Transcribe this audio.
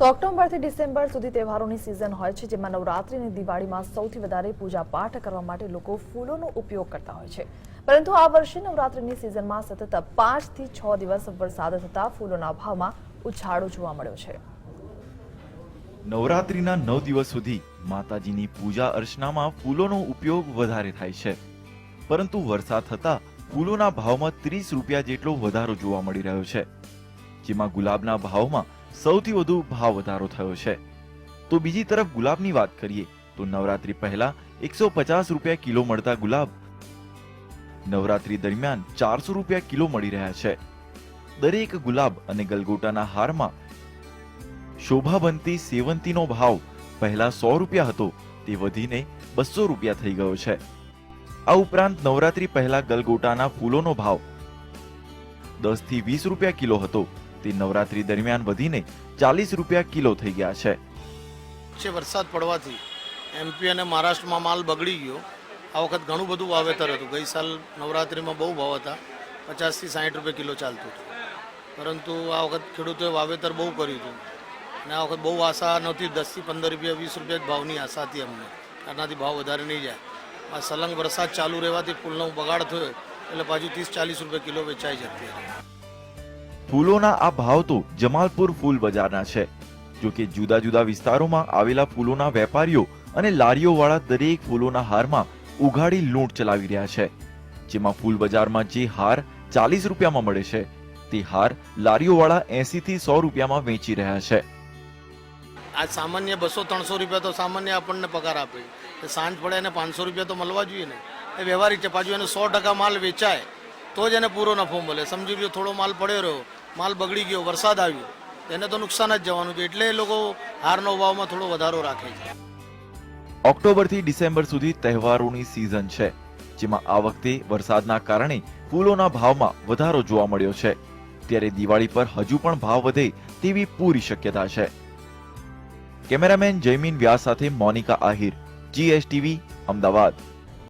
તો ઓક્ટોબરથી ડિસેમ્બર સુધી તહેવારોની સિઝન હોય છે, જેમાં નવરાત્રી અને દિવાળીમાં સૌથી વધારે પૂજા પાઠ કરવા માટે લોકો ફૂલોનો ઉપયોગ કરતા હોય છે. પરંતુ આ વર્ષે નવરાત્રીની સિઝનમાં સતત પાંચથી છ દિવસ વરસાદ થતા ફૂલોના ભાવમાં ઉછાળો જોવા મળ્યો છે. નવરાત્રીના નવ દિવસ સુધી માતાજીની પૂજા અર્ચનામાં ફૂલોનો ઉપયોગ વધારે થાય છે. પરંતુ વરસાદ થતા ફૂલોના ભાવમાં ત્રીસ રૂપિયા જેટલો વધારો જોવા મળી રહ્યો છે. જેમાં ગુલાબના ભાવમાં સૌથી વધુ ભાવ વધારો થયો છે. તો બીજી તરફ ગુલાબની વાત કરીએ, તો નવરાત્રી પહેલા એકસો પચાસ રૂપિયા કિલો મળતા ગુલાબ નવરાત્રી દરમિયાન ચારસો રૂપિયા કિલો મળી રહ્યા છે. દરેક ગુલાબ અને ગલગોટાના હારમાં શોભા બનતી સેવંતીનો ભાવ પહેલા સો રૂપિયા હતો, તે વધીને બસો રૂપિયા થઈ ગયો છે. આ ઉપરાંત નવરાત્રી પહેલા ગલગોટાના ફૂલોનો ભાવ દસથી વીસ રૂપિયા કિલો હતો તે નવરાત્રી દરમિયાન વધીને ચાલીસ રૂપિયા કિલો થઈ ગયા છે. છે વરસાદ પડવાથી એમપી અને મહારાષ્ટ્રમાં માલ બગડી ગયો. આ વખત ઘણું બધું વાવેતર હતું. ગઈ સાલ નવરાત્રિમાં બહુ ભાવ હતા. પચાસથી સાઠ રૂપિયા કિલો ચાલતું હતું. પરંતુ આ વખત ખેડૂતોએ વાવેતર બહુ કર્યું હતું. અને આ વખત બહુ આશા નહોતી. દસથી પંદર રૂપિયા, વીસ રૂપિયા જ ભાવની આશા હતી અમને. આનાથી ભાવ વધારે નહીં જાય. આ સલંગ વરસાદ ચાલુ રહેવાથી ફૂલનો બગાડ થયો એટલે પાછું ત્રીસ ચાલીસ રૂપિયા કિલો વેચાઈ જતી ફૂલોના આ ભાવ તો જમાલપુર ફૂલ બજારના છે. જો કે જુદા જુદા વિસ્તારોમાં આવેલા ફૂલોના વેપારીઓ અને લારીઓવાળા દરેક ફૂલોના હારમાં ઉઘાડી લૂંટ ચલાવી રહ્યા છે. જેમાં ફૂલ બજારમાં જે હાર ચાલીસ રૂપિયામાં મળે છે, તે હાર લારીઓવાળા એસી થી સો રૂપિયામાં વેચી રહ્યા છે. આ સામાન્ય બસો ત્રણસો રૂપિયા તો સામાન્ય આપણને પગાર આપે. સાંજ પડે એને પાંચસો રૂપિયા તો મળવા જોઈએ ને. એ વ્યવહારિક છે. પાછું એને સો ટકા માલ વેચાય, તો જ એને પૂરો નફો મળે. સમજી લો થોડો માલ પડ્યો રહ્યો માલ બગડી ગયો, વરસાદ આવ્યો. એને તો નુકસાન જ જવાનું છે એટલે એ લોકો હારનો ભાવમાં થોડો વધારો રાખે છે. ઓક્ટોબરથી ડિસેમ્બર સુધી તહેવારોની સિઝન છે, જેમાં આ વખતે વરસાદના કારણે ફૂલોના ભાવમાં વધારો જોવા મળ્યો છે. ત્યારે દિવાળી પર હજુ પણ ભાવ વધે તેવી પૂરી શક્યતા છે. કેમેરામેન જયમીન વ્યાસ સાથે મોનિકા આહિર જીએસટીવી અમદાવાદ.